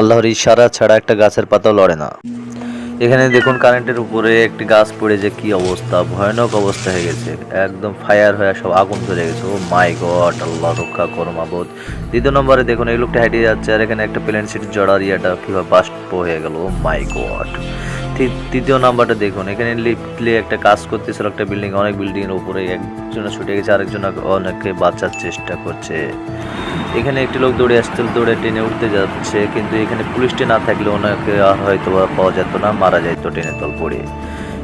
আল্লাহর ইশারা ছাড়া একটা গাছের পাতাও লড়ে না। এখানে দেখুন কারেন্টের উপরে একটি গাছ পড়ে যে কি অবস্থা, ভয়ানক অবস্থা হয়ে গেছে। একদম ফায়ার হয়ে সব আগুন ধরে গেছে। ও মাই গড আল্লাহ, রক্ষা করমাবোধ দ্বিতীয় নম্বরে দেখুন এই লোকটা হাঁটিয়ে যাচ্ছে আর এখানে একটা প্লেন সিট জড়ার ইয়েটা কীভাবে বাষ্প হয়ে গেল। ও মাই গড তৃতীয় নাম্বারটা দেখুন। এখানে লিফটলি একটা কাজ করতেছিল একটা বিল্ডিং, অনেক বিল্ডিং এর উপরে একজন ছুটে গেছে, আরেকজন অনেককে বাঁচার চেষ্টা করছে। এখানে একটি লোক দৌড়ে আসছিল দৌড়ে ট্রেনে উঠতে যাচ্ছে, কিন্তু এখানে পুলিশটি না থাকলে আর হয়তো পাওয়া যেত না, মারা যেত ট্রেনে তল পড়ে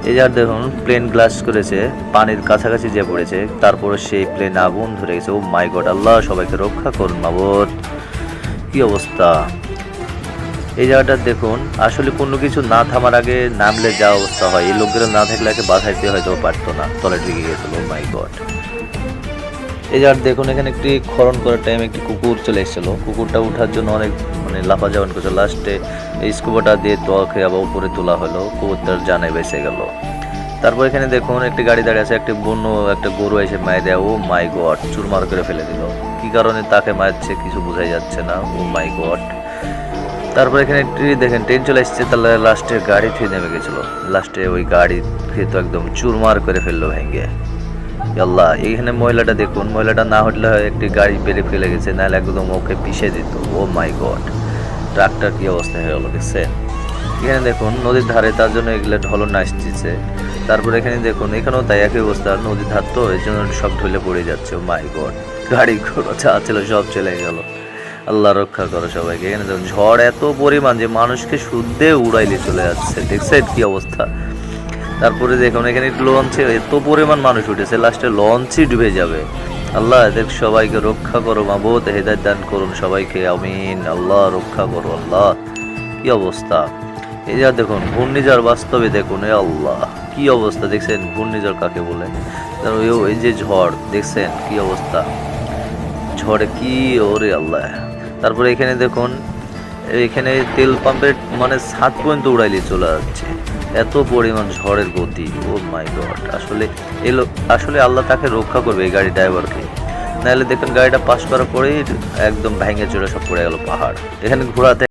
এই যার দেখুন, প্লেন গ্লাস করেছে, পানির কাছাকাছি যে পড়েছে তারপরে সেই প্লেন আগুন ধরে গেছে। ও মাই গড, আল্লাহ সবাইকে রক্ষা করুন মাবত কি অবস্থা? এই জায়গাটা দেখুন, আসলে কোনো কিছু না থামার আগে নামলে যা অবস্থা হয়। এই লোকগুলো না থাকলে একে বাধাইতে হয়তো পারতো না। তলে ঢুকে গেছিল মাই গড এই জায়গাটা দেখুন, এখানে একটি খরণ করার টাইমে একটি কুকুর চলে এসেছিল। কুকুরটা উঠার জন্য অনেক মানে লাফা যাওয়ান করছে। লাস্টে এই স্কুবাটা দিয়ে তোয়াকে আবার উপরে তোলা হলো। কুকুরটার জানে বেঁচে গেল। তারপর এখানে দেখুন, একটি গাড়ি দাঁড়িয়ে আছে। একটি বন্য, একটা গরু এসে মায় দেয় ও মাই গড চুরমার করে ফেলে দিল। কি কারণে তাকে মারছে কিছু বোঝাই যাচ্ছে না ও মাই গড তারপর এখানে একটি দেখেন ট্রেন চলে এসেছে, তাহলে লাস্টে গাড়ি থেকে নেমে গেছিল। লাস্টে ওই গাড়ি থেকে তো একদম চুরমার করে ফেলল ভেঙে। আল্লাহ এইখানে মহিলাটা দেখুন মহিলাটা না হটলে হয় একটি গাড়ি পেরে ফেলে গেছে, নাহলে একদম ওকে পিষে দিত। ও মাই গড ট্রাকটার কি অবস্থা হয়ে গেলো দেখছেন? এখানে দেখুন, নদীর ধারে, তার জন্য এগুলো ঢলন আসতেছে। তারপর এখানে দেখুন, এখানেও তাই একই অবস্থা, নদীর ধার তো এই জন্য সব ঢলে পড়ে যাচ্ছে। মাই গড গাড়ি ঘোড়া চা ছিল সব চলে গেল। আল্লাহ রক্ষা করো সবাইকে। এখানে দেখুন, ঝড় এত পরিমাণ যে মানুষকে শুদ্ধে উড়াইলে চলে যাচ্ছে। দেখছেন কি অবস্থা? তারপরে দেখুন, এখানে লঞ্চে এত পরিমাণ মানুষ উঠেছে লাস্টে লঞ্চই ডুবে যাবে। আল্লাহ এদের সবাইকে রক্ষা করো, মাবুদ, হেদায়ত দান করুন সবাইকে, আমিন। আল্লাহ, রক্ষা করো, আল্লাহ। কি অবস্থা? এই যা দেখুন, ঘূর্ণিঝড় বাস্তবে দেখুন, এ আল্লাহ। কি অবস্থা, দেখছেন? ঘূর্ণিঝড় কাকে বলে? এই যে ঝড়, দেখছেন? কি অবস্থা? ঝড়ে কি ওরে আল্লাহ। তারপরে এখানে দেখুন, এখানে তেল পাম্পের মানে ছাদ পর্যন্ত উড়াইলে চলে যাচ্ছে। এত পরিমাণ ঝড়ের গতি, ও মাই গড। আসলে এলো আসলে আল্লাহ তাকে রক্ষা করবে এই গাড়ি ড্রাইভারকে। নাহলে দেখুন, গাড়িটা পাশ করার পরেই একদম ভেঙে চলে সব পড়ে গেল পাহাড়। এখানে ঘোরাতে